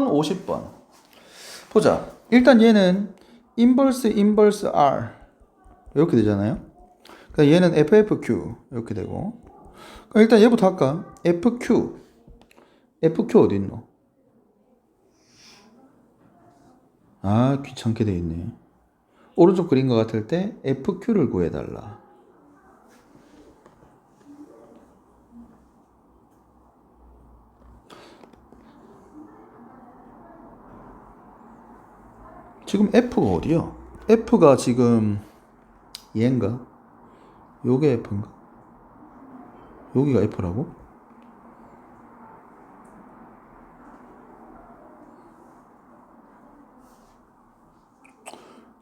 50번. 보자. 일단 얘는 인버스 인버스 R 이렇게 되잖아요. 그러니까 얘는 FFQ 이렇게 되고. 일단 얘부터 할까? FQ. FQ 어디 있노? 아 귀찮게 돼 있네. 오른쪽 그린 것 같을 때 FQ를 구해달라. 지금 F가 어디야? F가 지금 얘인가? 요게 F인가? 여기가 F라고?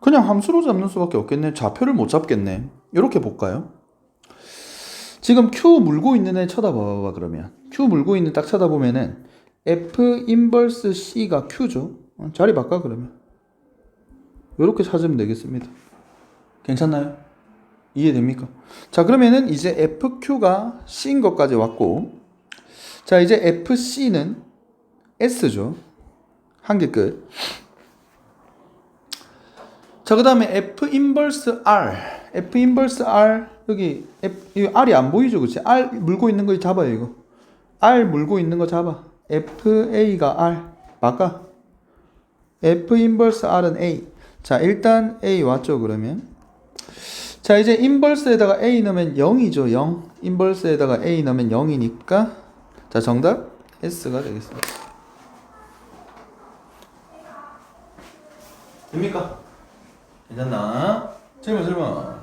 그냥 함수로 잡는 수밖에 없겠네. 좌표를 못 잡겠네. 이렇게 볼까요? 지금 Q 물고 있는 애 쳐다봐봐 그러면 Q 물고 있는 딱 쳐다보면은 F 인버스 C가 Q죠. 어, 자리 바꿔 그러면. 이렇게 찾으면 되겠습니다. 괜찮나요? 이해됩니까? 자, 그러면은 이제 FQ가 C인 것까지 왔고, 자, 이제 FC는 S죠. 한 개 끝. 자, 그 다음에 F 인버스 R. F 인버스 R. 여기, F, 이 R이 안 보이죠? 그치? R 물고 있는 거 잡아요, 이거. R 물고 있는 거 잡아. FA가 R. 바꿔. F 인버스 R은 A. 자, 일단 A 왔죠, 그러면. 자, 이제 인버스에다가 A 넣으면 0이죠, 0. 인버스에다가 A 넣으면 0이니까. 자, 정답 S가 되겠습니다. 됩니까? 괜찮나? 질문, 질문.